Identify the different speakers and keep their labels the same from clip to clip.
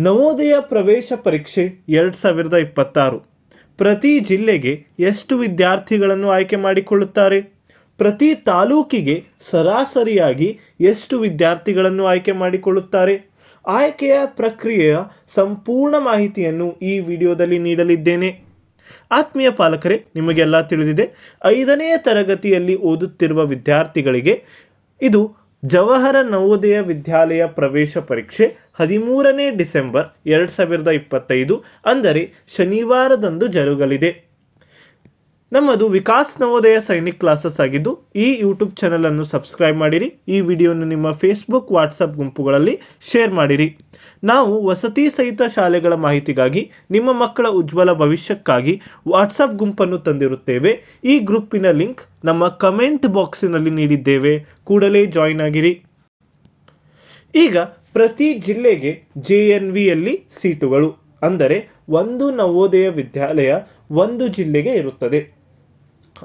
Speaker 1: ನವೋದಯ ಪ್ರವೇಶ ಪರೀಕ್ಷೆ ಎರಡು ಸಾವಿರದ ಇಪ್ಪತ್ತಾರು. ಪ್ರತಿ ಜಿಲ್ಲೆಗೆ ಎಷ್ಟು ವಿದ್ಯಾರ್ಥಿಗಳನ್ನು ಆಯ್ಕೆ ಮಾಡಿಕೊಳ್ಳುತ್ತಾರೆ? ಪ್ರತಿ ತಾಲೂಕಿಗೆ ಸರಾಸರಿಯಾಗಿ ಎಷ್ಟು ವಿದ್ಯಾರ್ಥಿಗಳನ್ನು ಆಯ್ಕೆ ಮಾಡಿಕೊಳ್ಳುತ್ತಾರೆ? ಆಯ್ಕೆಯ ಪ್ರಕ್ರಿಯೆಯ ಸಂಪೂರ್ಣ ಮಾಹಿತಿಯನ್ನು ಈ ವಿಡಿಯೋದಲ್ಲಿ ನೀಡಲಿದ್ದೇನೆ. ಆತ್ಮೀಯ ಪಾಲಕರೇ, ನಿಮಗೆಲ್ಲ ತಿಳಿದಿದೆ, ಐದನೇ ತರಗತಿಯಲ್ಲಿ ಓದುತ್ತಿರುವ ವಿದ್ಯಾರ್ಥಿಗಳಿಗೆ ಇದು ಜವಾಹರ ನವೋದಯ ವಿದ್ಯಾಲಯ ಪ್ರವೇಶ ಪರೀಕ್ಷೆ ಹದಿಮೂರನೇ ಡಿಸೆಂಬರ್ ಎರಡು ಸಾವಿರದ ಇಪ್ಪತ್ತೈದು ಅಂದರೆ ಶನಿವಾರದಂದು ಜರುಗಲಿದೆ. ನಮ್ಮದು ವಿಕಾಸ್ ನವೋದಯ ಸೈನಿಕ್ ಕ್ಲಾಸಸ್ ಆಗಿದ್ದು, ಈ ಯೂಟ್ಯೂಬ್ ಚಾನಲನ್ನು ಸಬ್ಸ್ಕ್ರೈಬ್ ಮಾಡಿರಿ, ಈ ವಿಡಿಯೋನ ನಿಮ್ಮ ಫೇಸ್ಬುಕ್ ವಾಟ್ಸಪ್ ಗುಂಪುಗಳಲ್ಲಿ ಶೇರ್ ಮಾಡಿರಿ. ನಾವು ವಸತಿ ಸಹಿತ ಶಾಲೆಗಳ ಮಾಹಿತಿಗಾಗಿ, ನಿಮ್ಮ ಮಕ್ಕಳ ಉಜ್ವಲ ಭವಿಷ್ಯಕ್ಕಾಗಿ ವಾಟ್ಸಪ್ ಗುಂಪನ್ನು ತಂದಿರುತ್ತೇವೆ. ಈ ಗ್ರೂಪಿನ ಲಿಂಕ್ ನಮ್ಮ ಕಮೆಂಟ್ ಬಾಕ್ಸಿನಲ್ಲಿ ನೀಡಿದ್ದೇವೆ. ಕೂಡಲೇ ಜಾಯಿನ್ ಆಗಿರಿ. ಈಗ ಪ್ರತಿ ಜಿಲ್ಲೆಗೆ ಜೆ ಎನ್ ವಿಯಲ್ಲಿ ಸೀಟುಗಳು, ಅಂದರೆ ಒಂದು ನವೋದಯ ವಿದ್ಯಾಲಯ, ಒಂದು ಜಿಲ್ಲೆಗೆ ಇರುತ್ತದೆ.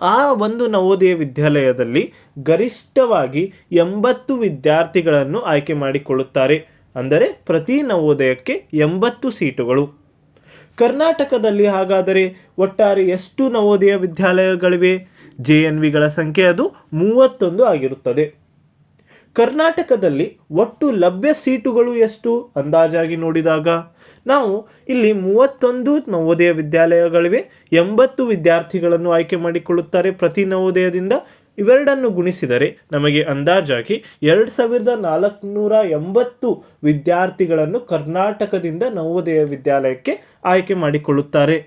Speaker 1: ಆ ಒಂದು ನವೋದಯ ವಿದ್ಯಾಲಯದಲ್ಲಿ ಗರಿಷ್ಠವಾಗಿ ಎಂಬತ್ತು ವಿದ್ಯಾರ್ಥಿಗಳನ್ನು ಆಯ್ಕೆ ಮಾಡಿಕೊಳ್ಳುತ್ತಾರೆ. ಅಂದರೆ ಪ್ರತಿ ನವೋದಯಕ್ಕೆ ಎಂಬತ್ತು ಸೀಟುಗಳು. ಕರ್ನಾಟಕದಲ್ಲಿ ಹಾಗಾದರೆ ಒಟ್ಟಾರೆ ಎಷ್ಟು ನವೋದಯ ವಿದ್ಯಾಲಯಗಳಿವೆ? ಜೆ ಎನ್ ವಿಗಳ ಸಂಖ್ಯೆ ಅದು ಮೂವತ್ತೊಂದು ಆಗಿರುತ್ತದೆ. ಕರ್ನಾಟಕದಲ್ಲಿ ಒಟ್ಟು ಲಭ್ಯ ಸೀಟುಗಳು ಎಷ್ಟು? ಅಂದಾಜಾಗಿ ನೋಡಿದಾಗ ನಾವು ಇಲ್ಲಿ ಮೂವತ್ತೊಂದು ನವೋದಯ ವಿದ್ಯಾಲಯಗಳಿವೆ, ಎಂಬತ್ತು ವಿದ್ಯಾರ್ಥಿಗಳನ್ನು ಆಯ್ಕೆ ಮಾಡಿಕೊಳ್ಳುತ್ತಾರೆ ಪ್ರತಿ ನವೋದಯದಿಂದ. ಇವೆರಡನ್ನು ಗುಣಿಸಿದರೆ ನಮಗೆ ಅಂದಾಜಾಗಿ ಎರಡು ಸಾವಿರದ ನಾಲ್ಕುನೂರ ಎಂಬತ್ತು ವಿದ್ಯಾರ್ಥಿಗಳನ್ನು ಕರ್ನಾಟಕದಿಂದ ನವೋದಯ ವಿದ್ಯಾಲಯಕ್ಕೆ ಆಯ್ಕೆ ಮಾಡಿಕೊಳ್ಳುತ್ತಾರೆ.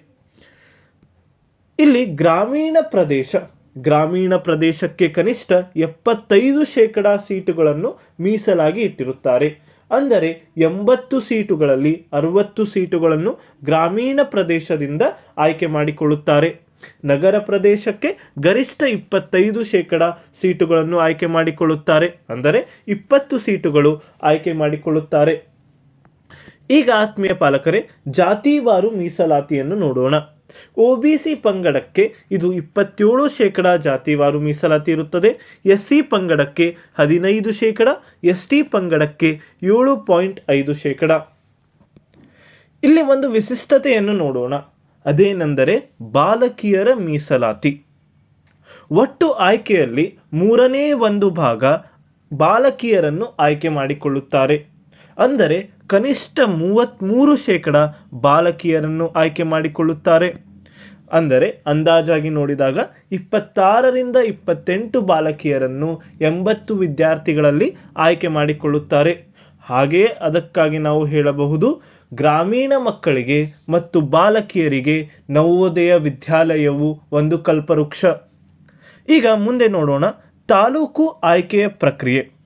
Speaker 1: ಇಲ್ಲಿ ಗ್ರಾಮೀಣ ಪ್ರದೇಶ ಗ್ರಾಮೀಣ ಪ್ರದೇಶಕ್ಕೆ ಕನಿಷ್ಠ ಎಪ್ಪತ್ತೈದು ಶೇಕಡ ಸೀಟುಗಳನ್ನು ಮೀಸಲಾಗಿ ಇಟ್ಟಿರುತ್ತಾರೆ. ಅಂದರೆ ಎಂಬತ್ತು ಸೀಟುಗಳಲ್ಲಿ ಅರುವತ್ತು ಸೀಟುಗಳನ್ನು ಗ್ರಾಮೀಣ ಪ್ರದೇಶದಿಂದ ಆಯ್ಕೆ ಮಾಡಿಕೊಳ್ಳುತ್ತಾರೆ. ನಗರ ಪ್ರದೇಶಕ್ಕೆ ಗರಿಷ್ಠ ಇಪ್ಪತ್ತೈದು ಶೇಕಡ ಸೀಟುಗಳನ್ನು ಆಯ್ಕೆ ಮಾಡಿಕೊಳ್ಳುತ್ತಾರೆ. ಅಂದರೆ ಇಪ್ಪತ್ತು ಸೀಟುಗಳು ಆಯ್ಕೆ ಮಾಡಿಕೊಳ್ಳುತ್ತಾರೆ. ಈಗ ಆತ್ಮೀಯ ಪಾಲಕರೇ ಜಾತಿವಾರು ಮೀಸಲಾತಿಯನ್ನು ನೋಡೋಣ. ಒ ಬಿ ಸಿ ಪಂಗಡಕ್ಕೆ ಇದು ಇಪ್ಪತ್ತೇಳು ಶೇಕಡ ಜಾತಿವಾರು ಮೀಸಲಾತಿ ಇರುತ್ತದೆ. ಎಸ್ ಸಿ ಪಂಗಡಕ್ಕೆ ಹದಿನೈದು ಶೇಕಡ, ಎಸ್ ಟಿ ಪಂಗಡಕ್ಕೆ ಏಳು ಪಾಯಿಂಟ್ ಐದು ಶೇಕಡ. ಇಲ್ಲಿ ಒಂದು ವಿಶಿಷ್ಟತೆಯನ್ನು ನೋಡೋಣ. ಅದೇನೆಂದರೆ ಬಾಲಕಿಯರ ಮೀಸಲಾತಿ. ಒಟ್ಟು ಆಯ್ಕೆಯಲ್ಲಿ ಮೂರನೇ ಒಂದು ಭಾಗ ಬಾಲಕಿಯರನ್ನು ಆಯ್ಕೆ ಮಾಡಿಕೊಳ್ಳುತ್ತಾರೆ. ಅಂದರೆ ಕನಿಷ್ಠ ಮೂವತ್ತ್ಮೂರು ಶೇಕಡ ಬಾಲಕಿಯರನ್ನು ಆಯ್ಕೆ ಮಾಡಿಕೊಳ್ಳುತ್ತಾರೆ. ಅಂದರೆ ಅಂದಾಜಾಗಿ ನೋಡಿದಾಗ ಇಪ್ಪತ್ತಾರರಿಂದ ಇಪ್ಪತ್ತೆಂಟು ಬಾಲಕಿಯರನ್ನು ಎಂಬತ್ತು ವಿದ್ಯಾರ್ಥಿಗಳಲ್ಲಿ ಆಯ್ಕೆ ಮಾಡಿಕೊಳ್ಳುತ್ತಾರೆ. ಹಾಗೆಯೇ ಅದಕ್ಕಾಗಿ ನಾವು ಹೇಳಬಹುದು, ಗ್ರಾಮೀಣ ಮಕ್ಕಳಿಗೆ ಮತ್ತು ಬಾಲಕಿಯರಿಗೆ ನವೋದಯ ವಿದ್ಯಾಲಯವು ಒಂದು ಕಲ್ಪವೃಕ್ಷ. ಈಗ ಮುಂದೆ ನೋಡೋಣ ತಾಲೂಕು ಆಯ್ಕೆಯ ಪ್ರಕ್ರಿಯೆ.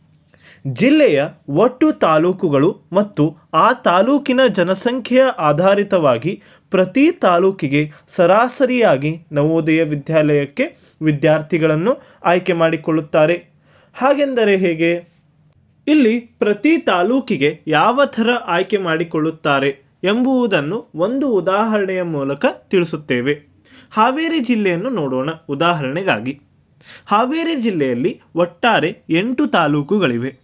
Speaker 1: ಜಿಲ್ಲೆಯ ಒಟ್ಟು ತಾಲೂಕುಗಳು ಮತ್ತು ಆ ತಾಲೂಕಿನ ಜನಸಂಖ್ಯೆಯ ಆಧಾರಿತವಾಗಿ ಪ್ರತಿ ತಾಲೂಕಿಗೆ ಸರಾಸರಿಯಾಗಿ ನವೋದಯ ವಿದ್ಯಾಲಯಕ್ಕೆ ವಿದ್ಯಾರ್ಥಿಗಳನ್ನು ಆಯ್ಕೆ ಮಾಡಿಕೊಳ್ಳುತ್ತಾರೆ. ಹಾಗೆಂದರೆ ಹೇಗೆ? ಇಲ್ಲಿ ಪ್ರತಿ ತಾಲೂಕಿಗೆ ಯಾವ ಥರ ಆಯ್ಕೆ ಮಾಡಿಕೊಳ್ಳುತ್ತಾರೆ ಎಂಬುವುದನ್ನು ಒಂದು ಉದಾಹರಣೆಯ ಮೂಲಕ ತಿಳಿಸುತ್ತೇವೆ. ಹಾವೇರಿ ಜಿಲ್ಲೆಯನ್ನು ನೋಡೋಣ ಉದಾಹರಣೆಗಾಗಿ. ಹಾವೇರಿ ಜಿಲ್ಲೆಯಲ್ಲಿ ಒಟ್ಟಾರೆ ಎಂಟು ತಾಲೂಕುಗಳಿವೆ.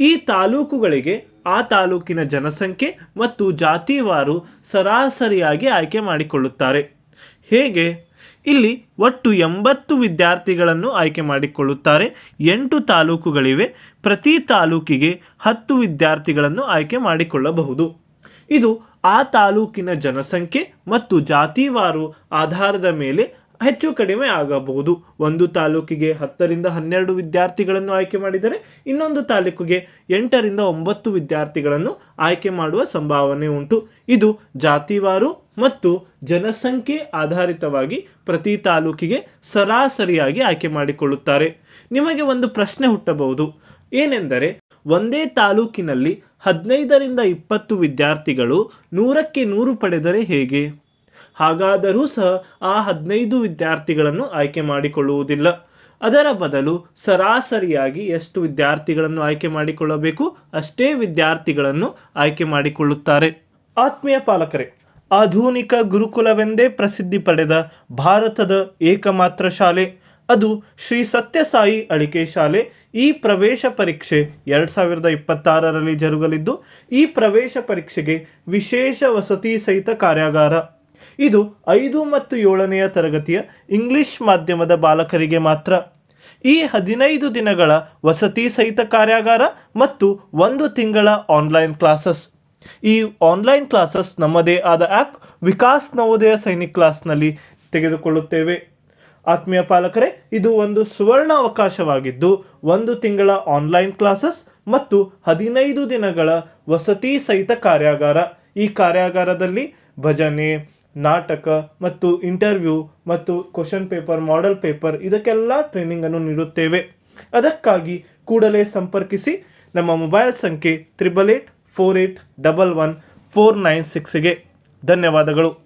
Speaker 1: ಈ ತಾಲೂಕುಗಳಿಗೆ ಆ ತಾಲೂಕಿನ ಜನಸಂಖ್ಯೆ ಮತ್ತು ಜಾತಿವಾರು ಸರಾಸರಿಯಾಗಿ ಆಯ್ಕೆ ಮಾಡಿಕೊಳ್ಳುತ್ತಾರೆ. ಹೇಗೆ? ಇಲ್ಲಿ ಒಟ್ಟು ಎಂಬತ್ತು ವಿದ್ಯಾರ್ಥಿಗಳನ್ನು ಆಯ್ಕೆ ಮಾಡಿಕೊಳ್ಳುತ್ತಾರೆ. ಎಂಟು ತಾಲೂಕುಗಳಿವೆ. ಪ್ರತಿ ತಾಲೂಕಿಗೆ ಹತ್ತು ವಿದ್ಯಾರ್ಥಿಗಳನ್ನು ಆಯ್ಕೆ ಮಾಡಿಕೊಳ್ಳಬಹುದು. ಇದು ಆ ತಾಲೂಕಿನ ಜನಸಂಖ್ಯೆ ಮತ್ತು ಜಾತಿವಾರು ಆಧಾರದ ಮೇಲೆ ಹೆಚ್ಚು ಕಡಿಮೆ ಆಗಬಹುದು. ಒಂದು ತಾಲೂಕಿಗೆ ಹತ್ತರಿಂದ ಹನ್ನೆರಡು ವಿದ್ಯಾರ್ಥಿಗಳನ್ನು ಆಯ್ಕೆ ಮಾಡಿದರೆ ಇನ್ನೊಂದು ತಾಲೂಕಿಗೆ ಎಂಟರಿಂದ ಒಂಬತ್ತು ವಿದ್ಯಾರ್ಥಿಗಳನ್ನು ಆಯ್ಕೆ ಮಾಡುವ ಸಂಭಾವನೆ ಉಂಟು. ಇದು ಜಾತಿವಾರು ಮತ್ತು ಜನಸಂಖ್ಯೆ ಆಧಾರಿತವಾಗಿ ಪ್ರತಿ ತಾಲೂಕಿಗೆ ಸರಾಸರಿಯಾಗಿ ಆಯ್ಕೆ ಮಾಡಿಕೊಳ್ಳುತ್ತಾರೆ. ನಿಮಗೆ ಒಂದು ಪ್ರಶ್ನೆ ಹುಟ್ಟಬಹುದು. ಏನೆಂದರೆ, ಒಂದೇ ತಾಲೂಕಿನಲ್ಲಿ ಹದಿನೈದರಿಂದ ಇಪ್ಪತ್ತು ವಿದ್ಯಾರ್ಥಿಗಳು ನೂರಕ್ಕೆ ನೂರು ಪಡೆದರೆ ಹೇಗೆ? ಹಾಗಾದರೂ ಸಹ ಆ ಹದಿನೈದು ವಿದ್ಯಾರ್ಥಿಗಳನ್ನು ಆಯ್ಕೆ ಮಾಡಿಕೊಳ್ಳುವುದಿಲ್ಲ. ಅದರ ಬದಲು ಸರಾಸರಿಯಾಗಿ ಎಷ್ಟು ವಿದ್ಯಾರ್ಥಿಗಳನ್ನು ಆಯ್ಕೆ ಮಾಡಿಕೊಳ್ಳಬೇಕು, ಅಷ್ಟೇ ವಿದ್ಯಾರ್ಥಿಗಳನ್ನು ಆಯ್ಕೆ ಮಾಡಿಕೊಳ್ಳುತ್ತಾರೆ. ಆತ್ಮೀಯ ಪಾಲಕರೇ, ಆಧುನಿಕ ಗುರುಕುಲವೆಂದೇ ಪ್ರಸಿದ್ಧಿ ಪಡೆದ ಭಾರತದ ಏಕಮಾತ್ರ ಶಾಲೆ, ಅದು ಶ್ರೀ ಸತ್ಯಸಾಯಿ ಅಡಿಕೆ ಶಾಲೆ. ಈ ಪ್ರವೇಶ ಪರೀಕ್ಷೆ ಎರಡು ಸಾವಿರದ ಇಪ್ಪತ್ತಾರರಲ್ಲಿ ಜರುಗಲಿದ್ದು, ಈ ಪ್ರವೇಶ ಪರೀಕ್ಷೆಗೆ ವಿಶೇಷ ವಸತಿ ಸಹಿತ ಕಾರ್ಯಾಗಾರ. ಇದು ಐದು ಮತ್ತು ಏಳನೆಯ ತರಗತಿಯ ಇಂಗ್ಲಿಷ್ ಮಾಧ್ಯಮದ ಬಾಲಕರಿಗೆ ಮಾತ್ರ. ಈ ಹದಿನೈದು ದಿನಗಳ ವಸತಿ ಸಹಿತ ಕಾರ್ಯಾಗಾರ ಮತ್ತು ಒಂದು ತಿಂಗಳ ಆನ್ಲೈನ್ ಕ್ಲಾಸಸ್ ಈ ಆನ್ಲೈನ್ ಕ್ಲಾಸಸ್ ನಮ್ಮದೇ ಆದ ಆ್ಯಪ್ ವಿಕಾಸ್ ನವೋದಯ ಸೈನಿಕ್ ಕ್ಲಾಸ್ನಲ್ಲಿ ತೆಗೆದುಕೊಳ್ಳುತ್ತೇವೆ. ಆತ್ಮೀಯ ಪಾಲಕರೇ, ಇದು ಒಂದು ಸುವರ್ಣ ಅವಕಾಶವಾಗಿದ್ದು, ಒಂದು ತಿಂಗಳ ಆನ್ಲೈನ್ ಕ್ಲಾಸಸ್ ಮತ್ತು ಹದಿನೈದು ದಿನಗಳ ವಸತಿ ಸಹಿತ ಕಾರ್ಯಾಗಾರ. ಈ ಕಾರ್ಯಾಗಾರದಲ್ಲಿ ಭಜನೆ ನಾಟಕ ಮತ್ತು ಇಂಟರ್ವ್ಯೂ ಮತ್ತು ಕ್ವಶನ್ ಪೇಪರ್ ಮಾಡೆಲ್ ಪೇಪರ್ ಇದಕ್ಕೆಲ್ಲ ಟ್ರೈನಿಂಗನ್ನು ನೀಡುತ್ತೇವೆ. ಅದಕ್ಕಾಗಿ ಕೂಡಲೇ ಸಂಪರ್ಕಿಸಿ ನಮ್ಮ ಮೊಬೈಲ್ ಸಂಖ್ಯೆ triple eight four eight double one four nine ಸಿಕ್ಸ್ಗೆ ಧನ್ಯವಾದಗಳು.